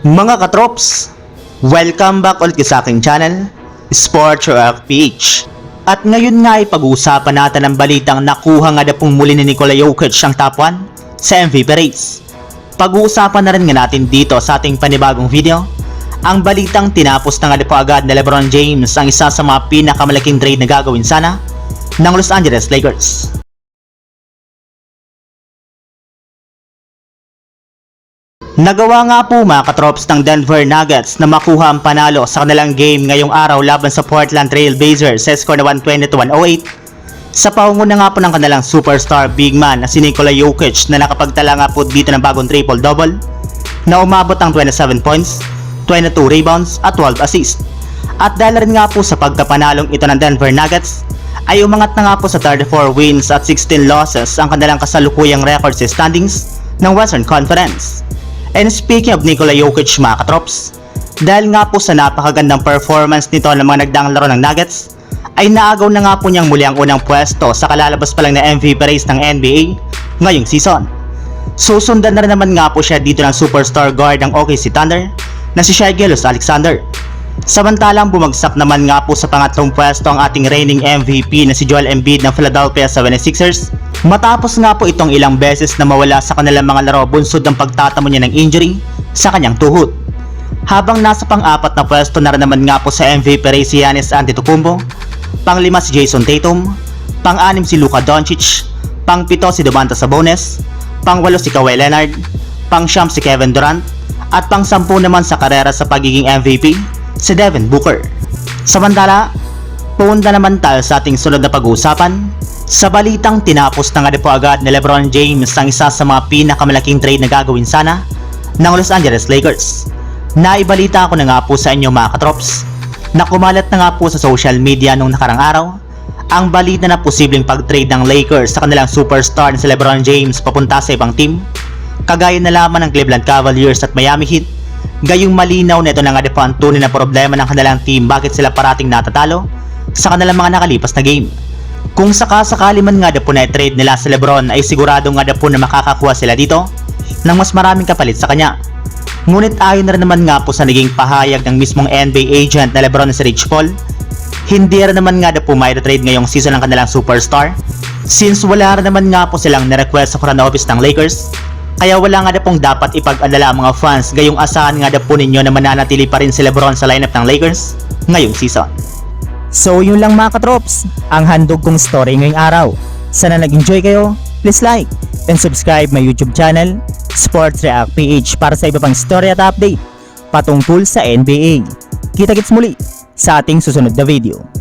Mga katrops, welcome back ulit sa aking channel, Sports Rock PH. At ngayon nga ay pag-uusapan natin ang balitang nakuha nga na pong muli ni Nikola Jokic ang top 1 sa MVP race. Pag-uusapan na rin nga natin dito sa ating panibagong video, ang balitang tinapos na nga na po agad na Lebron James ang isa sa mga pinakamalaking trade na gagawin sana ng Los Angeles Lakers. Nagawa nga po mga katrops ng Denver Nuggets na makuha ang panalo sa kanilang game ngayong araw laban sa Portland Trail Blazers sa score na 120 to 108 sa paunguna nga po ng kanilang superstar big man na si Nikola Jokic na nakapagtala nga po dito ng bagong triple-double na umabot ng 27 points, 22 rebounds at 12 assists. At dahil rin nga po sa pagkapanalong ito ng Denver Nuggets ay umangat na nga po sa 34 wins at 16 losses ang kanilang kasalukuyang record sa standings ng Western Conference. And speaking of Nikola Jokic mga katrops, dahil nga po sa napakagandang performance nito ng mga nagdaang laro ng Nuggets, ay naagaw na nga po niyang muli ang unang pwesto sa kalalabas pa lang na MVP race ng NBA ngayong season. Susundan na rin naman nga po siya dito ng superstar guard ng OKC Thunder na si Shai Gilgeous Alexander. Samantalang bumagsak naman nga po sa pangatlong pwesto ang ating reigning MVP na si Joel Embiid ng Philadelphia 76ers matapos nga po itong ilang beses na mawala sa kanilang mga laro bunsod ng pagtatamo niya ng injury sa kanyang tuhod. Habang nasa pang-apat na pwesto na rin naman nga po sa MVP race si Giannis Antetokounmpo, pang-lima si Jason Tatum, pang-anim si Luka Doncic, pang-pito si Domantas Sabonis, pang-walo si Kawhi Leonard, pang-siyam si Kevin Durant, at pang-sampu naman sa karera sa pagiging MVP si Devin Booker. Samantala, punta naman tayo sa ating sunod na pag-uusapan. Sa balitang tinapos na nga po agad ni Lebron James ang isa sa mga pinakamalaking trade na gagawin sana ng Los Angeles Lakers. Naibalita ko na nga po sa inyo mga katrops na kumalat na nga po sa social media nung nakarang araw ang balita na posibleng pag-trade ng Lakers sa kanilang superstar na si Lebron James papunta sa ibang team kagaya na lamang ng Cleveland Cavaliers at Miami Heat Gayong malinaw na ito na nga di po ang tunay na problema ng kanilang team bakit sila parating natatalo sa kanilang mga nakalipas na game. Kung sakasakali man nga na po na trade nila sa Lebron ay sigurado nga na po na makakakuha sila dito ng mas maraming kapalit sa kanya. Ngunit ayon na rin naman nga po sa naging pahayag ng mismong NBA agent na Lebron na si Rich Paul, hindi rin naman nga na po may trade ngayong season ng kanilang superstar since wala rin naman nga po silang nirequest sa front office ng Lakers kaya wala nga na pong dapat ipag-alala mga fans gayong asahan nga na po ninyo na mananatili pa rin si Lebron sa lineup ng Lakers ngayong season. So yun lang mga katrops, ang handog kong story ngayong araw. Sana nag-enjoy kayo, please like and subscribe my YouTube channel, Sports React PH para sa iba pang story at update patungkol sa NBA. Kita-kits muli sa ating susunod na video.